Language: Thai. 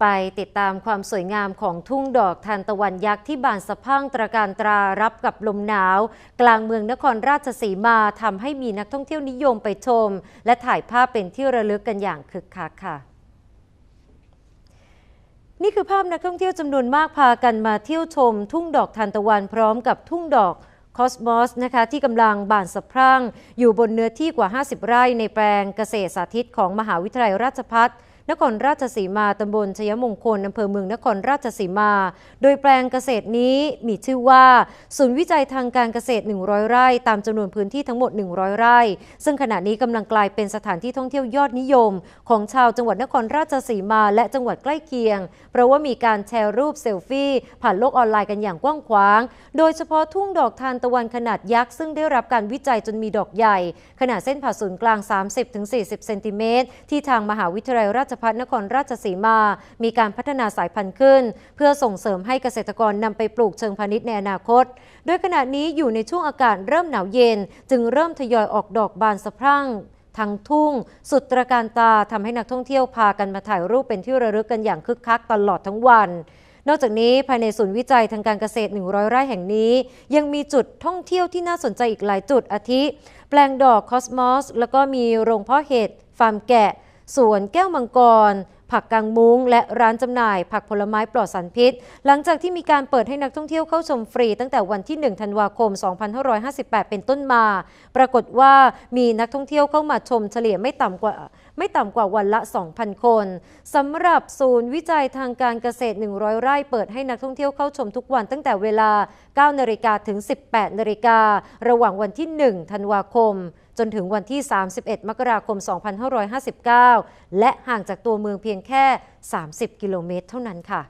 ไปติดตามความสวยงามของทุ่งดอกทานตะวันยักษ์ที่บานสะพั่งตระการตรารับกับลมหนาว กลางเมืองนครราชสีมาทำให้มีนักท่องเที่ยวนิยมไปชม และถ่ายภาพเป็นที่ระลึกกันอย่างคึกคักค่ะนี่คือภาพนักท่องเที่ยวจำนวนมากพากันมาเที่ยวชม ทุ่งดอกทานตะวันพร้อมกับทุ่งดอกคอสมอสนะคะที่กำลังบานสะพรั่ง อยู่บนเนื้อที่กว่า 50 ไร่ในแปลงเกษตรสาธิตของมหาวิทยาลัยราชภัฏ นครราชสีมาตำบลชยมงคลอำเภอเมืองนครราชสีมา โดยแปลงเกษตรนี้มีชื่อว่า ศูนย์วิจัยทางการเกษตร 100 ไร่ ตามจำนวนพื้นที่ทั้งหมด 100 ไร่ ซึ่งขณะนี้กำลังกลายเป็นสถานที่ท่องเที่ยวยอดนิยม ของชาวจังหวัดนครราชสีมา และจังหวัดใกล้เคียง เพราะว่ามีการแชร์รูปเซลฟี่ผ่านโลกออนไลน์กันอย่างกว้างขวาง โดยเฉพาะทุ่งดอกทานตะวันขนาดยักษ์ซึ่งได้รับการวิจัยจนมีดอกใหญ่ ขนาดเส้นผ่าศูนย์กลาง 30-40 เซนติเมตรที่ทางมหาวิทยาลัยราชภัฏนครราชสีมา มีการพัฒนาสายพันธุ์ขึ้น เพื่อส่งเสริมให้เกษตรกรนำไปปลูกเชิงพาณิชย์ในอนาคต โดยขณะนี้อยู่ในช่วงอากาศเริ่มหนาวเย็น จึงเริ่มทยอยออกดอกบานสะพรั่งทั้งทุ่ง สุดตระการตาทำให้นักท่องเที่ยวพากันมาถ่ายรูปเป็นที่ระลึกกันอย่างคึกคักตลอดทั้งวันนอกจากนี้ภายในศูนย์วิจัยทางการเกษตร 100 ไร่แห่งนี้ ยังมีจุดท่องเที่ยวที่น่าสนใจอีกหลายจุดอาทิ แปลงดอกคอสมอส แล้วก็มีโรงเพาะเห็ดฟาร์มแกะ สวนแก้วมังกร ผักกางมุ้ง และร้านจำหน่าย ผักผลไม้ปลอดสารพิษ หลังจากที่มีการเปิดให้นักท่องเที่ยวเข้าชมฟรี ตั้งแต่วันที่ 1 ธันวาคม 2558 เป็นต้นมา ปรากฏว่ามีนักท่องเที่ยวเข้ามาชมเฉลี่ยไม่ต่ำกว่าไม่ต่ำกว่าวันละ 2,000 คนสำหรับศูนย์วิจัยทางการเกษตร 100 ไร่เปิดให้นักท่องเที่ยวเข้าชมทุกวันตั้งแต่เวลา 9 นาฬิกาถึง 18 นาฬิการะหว่างวันที่ 1 ธันวาคม จนถึงวันที่ 31 มกราคม 2559 และห่างจากตัวเมืองเพียงแค่ 30 กิโลเมตรเท่านั้นค่ะ